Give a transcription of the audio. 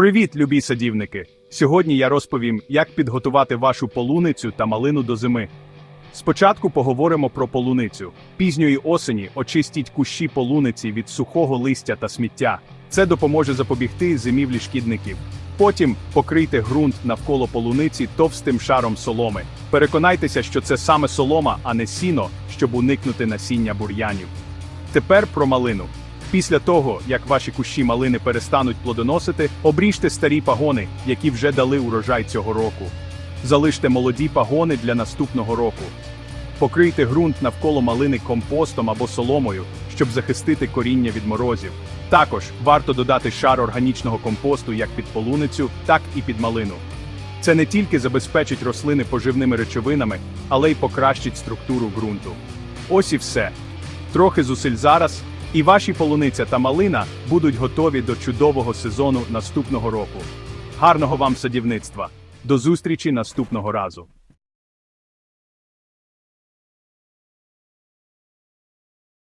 Привіт, любі садівники! Сьогодні я розповім, як підготувати вашу полуницю та малину до зими. Спочатку поговоримо про полуницю. Пізньої осені очистіть кущі полуниці від сухого листя та сміття. Це допоможе запобігти зимівлі шкідників. Потім покрийте ґрунт навколо полуниці товстим шаром соломи. Переконайтеся, що це саме солома, а не сіно, щоб уникнути насіння бур'янів. Тепер про малину. Після того, як ваші кущі малини перестануть плодоносити, обріжте старі пагони, які вже дали урожай цього року. Залиште молоді пагони для наступного року. Покрийте ґрунт навколо малини компостом або соломою, щоб захистити коріння від морозів. Також варто додати шар органічного компосту як під полуницю, так і під малину. Це не тільки забезпечить рослини поживними речовинами, але й покращить структуру ґрунту. Ось і все. Трохи зусиль зараз, і ваші полуниця та малина будуть готові до чудового сезону наступного року. Гарного вам садівництва! До зустрічі наступного разу!